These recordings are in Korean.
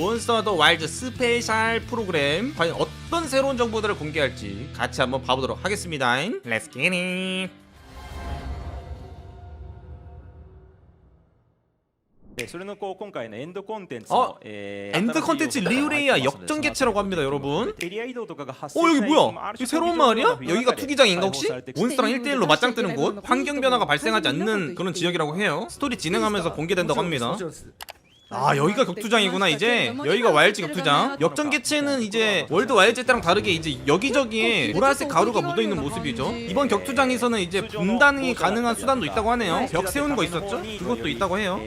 몬스터 더 와일드 스페셜 프로그램 과연 어떤 새로운 정보들을 공개할지 같이 한번 봐보도록 하겠습니다. Let's get it. でそれのこう今回のエンドコンテンツあの、えー 엔드 컨텐츠 新しい要素が 리우레이아 入ってますので 역전 개체라고 합니다, 여러분. エリア移動とかが発生 어 し 여기 ない 뭐야? 이 새로운 마을이야? 여기가 투기장인가 혹시? 몬스터랑 1대1로 맞짱 뜨는 곳? 환경 변화가 발생하지 않는 그런 지역이라고 해요. 스토리 진행하면서 공개된다고 합니다. 아, 아 여기가 격투장이구나 이제. 여기가 와일드 격투장. 역전 개체는 이제 월드 와일드 때랑 다르게 이제 여기저기에 보라색 가루가 묻어있는 모습이죠. 이번 격투장에서는 이제 분단이 가능한 수단도 있다고 하네요. 벽 세우는 거 있었죠? 그것도 있다고 해요.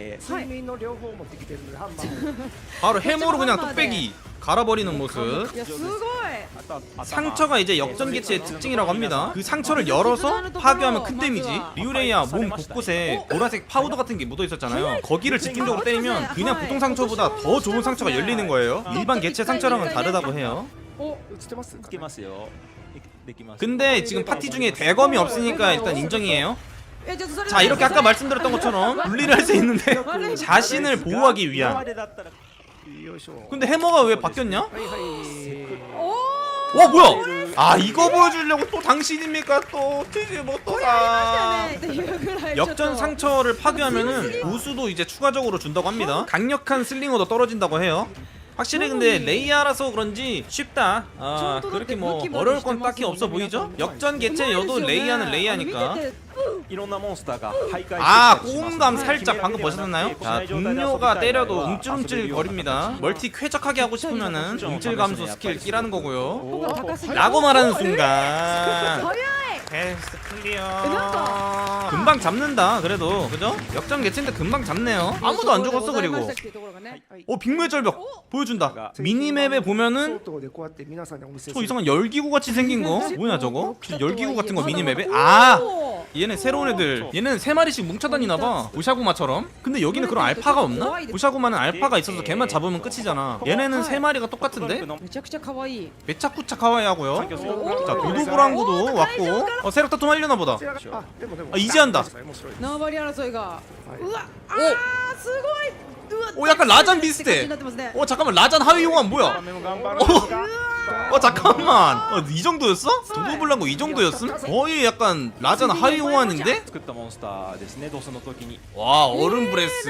바로 해모로 그냥 뚝배기. 갈아버리는 모습 いやすごいあと頭 상처가 이제 역전 개체의 특징이라고 합니다 그 상처를 열어서 파괴하면 큰 데미지 리우레이아 몸 곳곳에 보라색 파우더 같은 게 묻어 있었잖아요 거기를 집중적으로 때리면 그냥 보통 상처보다 더 좋은 상처가 열리는 거예요 일반 개체 상처랑은 다르다고 해요 お映ってますつけますよできます 근데 지금 파티 중에 대검이 없으니까 일단 인정이에요 えちょっとそれ 자 이렇게 아까 말씀드렸던 것처럼 분리를 할 수 있는데 자신을 보호하기 今 위한 근데 해머가 왜 바뀌었냐? 와 뭐야? 아 이거 보여주려고 또 당신입니까? 또 튀지 못하다. 뭐 역전 상처를 파괴하면은 우수도 이제 추가적으로 준다고 합니다. 강력한 슬링어도 떨어진다고 해요. 확실히 근데 레이아라서 그런지 쉽다. 아 그렇게 뭐 어려울 건 딱히 없어 보이죠? 역전 개체여도 레이아는 레이아니까. 아 꼬음감 살짝 방금 보셨나요? 자 동료가 때려도 움찔움찔 거립니다. 멀티 쾌적하게 하고 싶으면은 움찔 감소 스킬 끼라는 거고요. 라고 말하는 순간. 早い 테스트 클리어なん 금방 잡는다 그래도 그죠? 역전 개체인데 금방 잡네요 아무도 안 죽었어 그리고 っていうところがね 어 빅매의 절벽 보여준다 미니맵에 보면은 相当でこうやって皆さんにお見せす저る 이상한 열기구 같이 생긴 거 뭐냐 저거? 열기구 같은 거 미니맵에? 아 얘네 새로운 애들 얘는 세 마리씩 뭉쳐다니나봐 보샤구마처럼 근데 여기는 그런 알파가 없나? 보샤구마는 알파가 있어서 걔만 잡으면 끝이잖아 얘네는 세 마리가 똑같은데? めちゃくちゃ可愛い 메차쿠차 카와이하고요 環境すごく 자 도도브랑구도 왔고 어 세력다 좀 하려나 보다 こちらがあでもでも 아, 이제 한다. 面白い縄張り争いがはいうわあーすごいうわ 오 약간 라잔 비슷해 なってますね 어 잠깐만 라잔 하위 용암 뭐야 メも頑張るんですが 어 잠깐만 어, 이 정도였어? 도도블랑고 이 정도였음? 거의 약간 라잔 하위 용암인데? 作ったモンスターですねドスの時に 와 얼음 브레스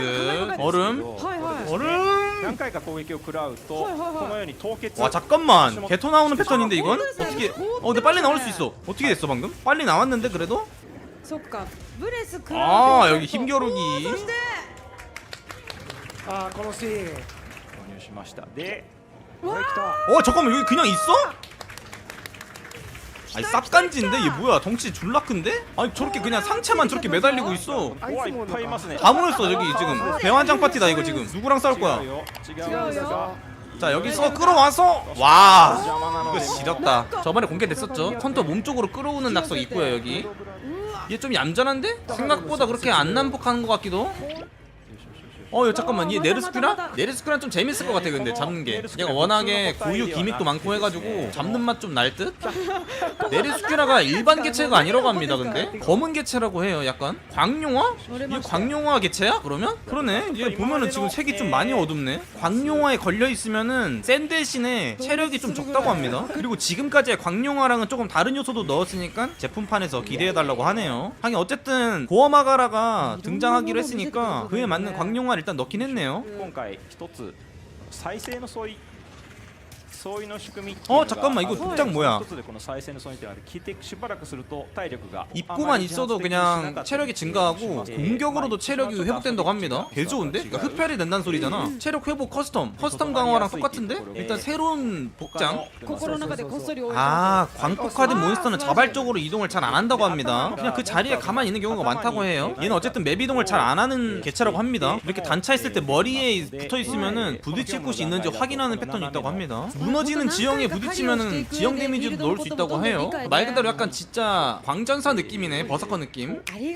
얼음 はいはい 얼음 何回か攻撃を食らうとはいはいはいこのように凍結 와 잠깐만 개토 나오는 패턴인데 이건? 어떻게 어 근데 빨리 나올 수 있어 어떻게 됐어 방금? 빨리 나왔는데 그래도? そっかブレス食 아 여기 힘겨루기 そしてあーこのシーン導入しましたでこれ来た 어 잠깐만 여기 그냥 있어? 아니 쌉간지인데? 얘 뭐야? 덩치 졸라 큰데? 아니 저렇게 그냥 상체만 저렇게 매달리고 있어. 다 물었어 저기 지금. 대환장 파티다 이거 지금. 누구랑 싸울 거야? 자 여기서 끌어와서. 와. 이거 지렸다. 저번에 공개됐었죠? 컨터 몸쪽으로 끌어오는 낙석 있고요 여기. 얘 좀 얌전한데? 생각보다 그렇게 안 난폭하는 것 같기도. 어, 야, 잠깐만, 얘 네르스큐라? 네르스큐란 좀 재밌을 것 같아, 근데 잡는 게. 얘가 워낙에 고유 기믹도 많고 해가지고 잡는 맛 좀 날 듯? 네르스큐라가 일반 개체가 아니라고 합니다, 근데. 검은 개체라고 해요, 약간. 광용화? 얘 광용화 개체야? 그러면? 그러네. 얘 보면은 지금 색이 좀 많이 어둡네. 광용화에 걸려있으면은 센 대신에 체력이 좀 적다고 합니다. 그리고 지금까지의 광용화랑은 조금 다른 요소도 넣었으니까 제품판에서 기대해달라고 하네요. 하긴 어쨌든 고어마가라가 등장하기로 했으니까 그에 맞는 광용화를 일단 넣긴 했네요. 今回一つ再生の相違相違の仕組みっていう 어 잠깐만 이거 극장 뭐야? 입구만 있어도 그냥 체력이 증가하고 공격으로도 체력이 회복된다고 합니다. 개 좋은데? 그러니까 흡혈이 된다는 소리잖아. 체력 회복 커스텀, 커스텀 강화랑 똑같은데? 일단 새로운 복장. 아 광폭화된 몬스터는 자발적으로 이동을 잘 안 한다고 합니다. 그냥 그 자리에 가만히 있는 경우가 많다고 해요. 얘는 어쨌든 맵 이동을 잘 안 하는 개체라고 합니다. 이렇게 단차 있을 때 머리에 붙어 있으면 부딪힐 곳이 있는지 확인하는 패턴이 있다고 합니다. 문 무너지는 지형에 부딪히면은 지형 데미지도 넣을 수 있다고 해요. 말 그대로 약간 진짜 광전사 느낌이네. 버서커 느낌. 아이,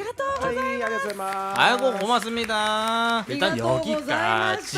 알겠습니다. 아이고 고맙습니다. 일단 여기까지.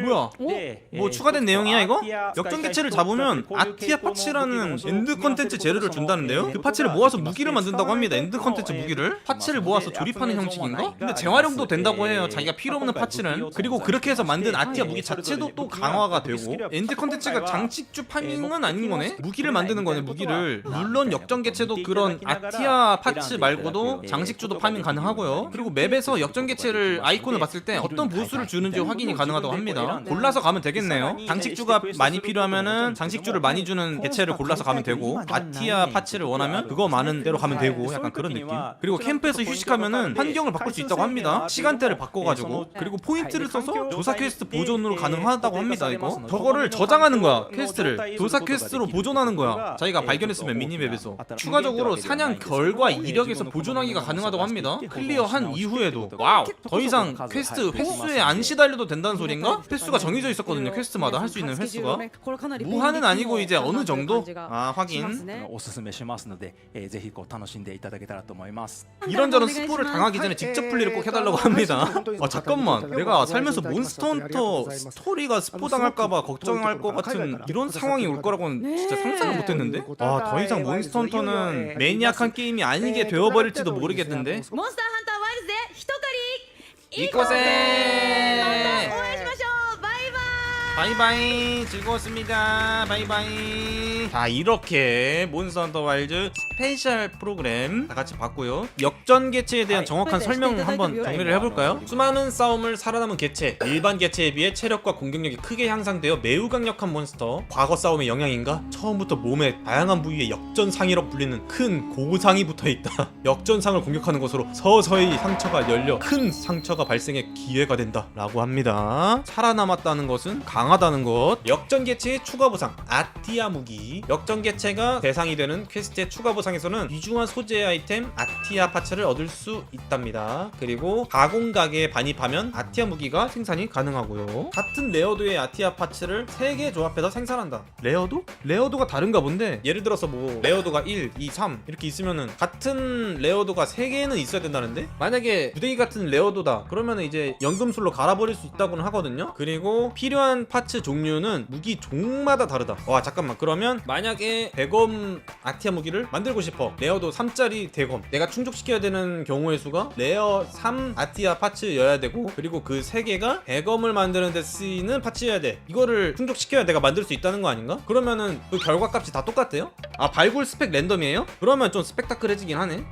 뭐야? 뭐, 뭐 추가된 내용이야 이거? 역전 개체를 잡으면 아티아 파츠라는 엔드 컨텐츠 재료를 준다는데요? 그 파츠를 모아서 무기를 만든다고 합니다. 엔드 컨텐츠 무기를 파츠를 모아서 조립하는 형식인가? 근데 재활용도 된다고 해요. 자기가 필요 없는 파츠는 그리고 그렇게 해서 만든 아티아 무기 자체도 또 강화가 되고 엔드 컨텐츠가 장식주 파밍은 아닌 거네? 무기를 만드는 거네 무기를. 물론 역전 개체도 그런 아티아 파츠 말고도 장식주도 파밍 가능하고요. 그리고 맵에서 역전 개체를 아이콘을 봤을 때 어떤 보수를 주는지 확인이 가능하다고 합니다. 골라서 가면 되겠네요. 장식주가 많이 필요하면은 장식주를 많이 주는 개체를 골라서 가면 되고 아티아 파츠를 원하면 그거 많은 대로 가면 되고 약간 그런 느낌. 그리고 캠프에서 휴식하면은 환경을 바꿀 수 있다고 합니다. 시간대를 바꿔가지고. 그리고 포인트를 써서 조사 퀘스트 보존으로 가능하다고 합니다 이거 저거 저거를 저장하는 거야 퀘스트를 도사 퀘스트로 보존하는 거야 자기가 발견했으면 미니맵에서 추가적으로 사냥 결과 이력에서 보존하기가 가능하다고 합니다 클리어한 이후에도 와우 더 이상 퀘스트 횟수에 안 시달려도 된다는 소린가? 횟수가 정해져 있었거든요 퀘스트마다 할 수 있는 횟수가 무한은 아니고 이제 어느 정도? 아 확인 이런저런 스포를 당하기 전에 직접 플레이를 꼭 해달라고 합니다 아 잠깐만 내가 살면서 몬스터 헌터 스토리가 스포 당할까봐 걱정 할 것 같은 이런 상황이 올 거라고는 진짜 상상을 못했는데 아 더 이상 몬스터 헌터는 매니악한 게임이 아니게 되어버릴지도 모르겠는데 モンスターハンターワイルズで一狩り 이곳에 またお会いしましょうバイバイ 바이바이 즐거웠습니다 바이바이 자 이렇게 몬스터 헌터 와일드 스페셜 프로그램 다 같이 봤고요. 역전 개체에 대한 정확한 설명 한번 정리를 해볼까요? 수많은 싸움을 살아남은 개체 일반 개체에 비해 체력과 공격력이 크게 향상되어 매우 강력한 몬스터. 과거 싸움의 영향인가? 처음부터 몸의 다양한 부위에 역전상이라 불리는 큰 고상이 붙어있다. 역전상을 공격하는 것으로 서서히 상처가 열려 큰 상처가 발생해 기회가 된다 라고 합니다. 살아남았다는 것은 강하다는 것. 역전 개체의 추가 보상 아티아 무기 역전 개체가 대상이 되는 퀘스트의 추가 보상에서는 귀중한 소재 아이템 아티아 파츠를 얻을 수 있답니다. 그리고 가공 가게에 반입하면 아티아 무기가 생산이 가능하고요. 같은 레어도의 아티아 파츠를 3개 조합해서 생산한다. 레어도? 레어도가 다른가 본데. 예를 들어서 뭐 레어도가 1, 2, 3 이렇게 있으면은 같은 레어도가 3개는 있어야 된다는데? 만약에 부대기 같은 레어도다. 그러면은 이제 연금술로 갈아버릴 수 있다고는 하거든요. 그리고 필요한 파츠 종류는 무기 종마다 다르다. 와 잠깐만. 그러면 만약에 대검 아티아 무기를 만들고 싶어 레어도 3짜리 대검 내가 충족시켜야 되는 경우의 수가 레어 3 아티아 파츠여야 되고 그리고 그 3개가 대검을 만드는 데 쓰이는 파츠여야 돼 이거를 충족시켜야 내가 만들 수 있다는 거 아닌가? 그러면은 그 결과값이 다 똑같대요? 아 발굴 스펙 랜덤이에요? 그러면 좀 스펙타클해지긴 하네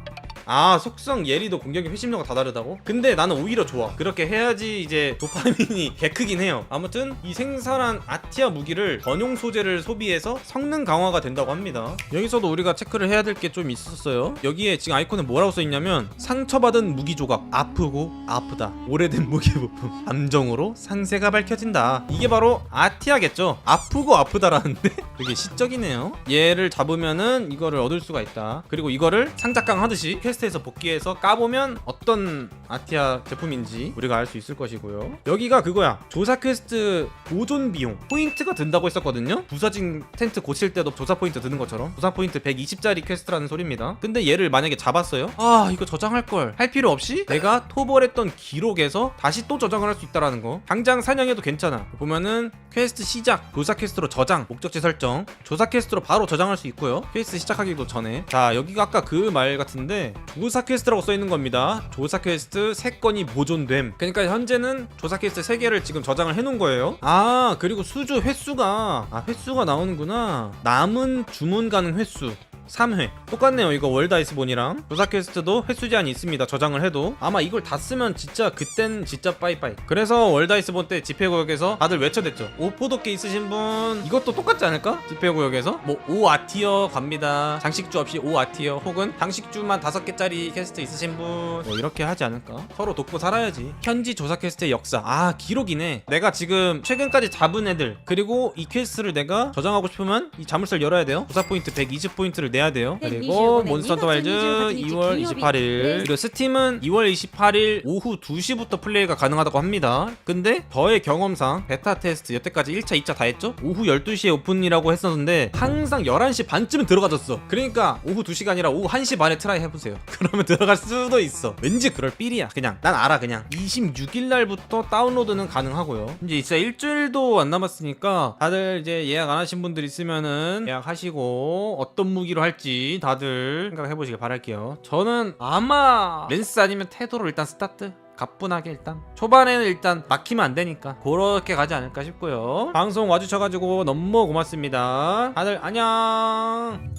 아 속성 예리도 공격이 회심력가 다 다르다고? 근데 나는 오히려 좋아. 그렇게 해야지 이제 도파민이 개 크긴 해요. 아무튼 이 생산한 아티아 무기를 전용 소재를 소비해서 성능 강화가 된다고 합니다. 여기서도 우리가 체크를 해야 될 게 좀 있었어요. 여기에 지금 아이콘에 뭐라고 써있냐면 상처받은 무기 조각 아프고 아프다. 오래된 무기 부품. 함정으로 상세가 밝혀진다. 이게 바로 아티아겠죠? 아프고 아프다라는데? 되게 시적이네요. 얘를 잡으면은 이거를 얻을 수가 있다. 그리고 이거를 상작강 하듯이 퀘스트 에서 복귀해서 까보면 어떤 아티아 제품인지 우리가 알 수 있을 것이고요. 여기가 그거야. 조사 퀘스트 보존 비용. 포인트가 든다고 했었거든요. 부서진 텐트 고칠 때도 조사 포인트 드는 것처럼. 조사 포인트 120짜리 퀘스트라는 소리입니다. 근데 얘를 만약에 잡았어요? 아 이거 저장할 걸. 할 필요 없이 내가 토벌했던 기록에서 다시 또 저장을 할 수 있다라는 거. 당장 사냥해도 괜찮아. 보면은 퀘스트 시작 조사 퀘스트로 저장 목적지 설정. 조사 퀘스트로 바로 저장할 수 있고요. 퀘스트 시작하기도 전에. 자 여기가 아까 그 말 같은데 조사 퀘스트라고 써 있는 겁니다. 조사 퀘스트 3건이 보존됨. 그러니까 현재는 조사 퀘스트 3개를 지금 저장을 해 놓은 거예요. 아 그리고 수주 횟수가 아 횟수가 나오는구나. 남은 주문 가능 횟수 3회. 똑같네요. 이거 월다이스본이랑. 조사 퀘스트도 횟수 제한이 있습니다. 저장을 해도. 아마 이걸 다 쓰면 진짜 그땐 진짜 빠이빠이. 그래서 월다이스본 때 집회구역에서 다들 외쳐댔죠. 오포도끼 있으신 분. 이것도 똑같지 않을까? 집회구역에서? 뭐 5아티어 갑니다. 장식주 없이 5아티어 혹은 장식주만 5개짜리 퀘스트 있으신 분 뭐 이렇게 하지 않을까? 서로 돕고 살아야지. 현지 조사 퀘스트의 역사. 아 기록이네. 내가 지금 최근까지 잡은 애들. 그리고 이 퀘스트를 내가 저장하고 싶으면 이 자물쇠를 열어야 돼요. 조사 포인트 120포인트를 내야 돼요. 그리고 몬스터 와일즈 2월 28일. 그리고 스팀은 2월 28일 오후 2시부터 플레이가 가능하다고 합니다. 근데 저의 경험상 베타 테스트 여태까지 1차 2차 다 했죠? 오후 12시에 오픈이라고 했었는데 항상 11시 반쯤 들어가졌어. 그러니까 오후 2시가 아니라 오후 1시 반에 트라이 해보세요. 그러면 들어갈 수도 있어. 왠지 그럴 삘이야. 그냥. 난 알아 그냥. 26일 날부터 다운로드는 가능하고요. 이제 진짜 일주일도 안 남았으니까 다들 이제 예약 안 하신 분들 있으면은 예약하시고 어떤 무기로 할지 다들 생각해 보시길 바랄게요. 저는 아마 렌스 아니면 테도로 일단 스타트. 가뿐하게 일단 초반에는 일단 막히면 안 되니까 그렇게 가지 않을까 싶고요 방송 와주셔가지고 너무 고맙습니다 다들 안녕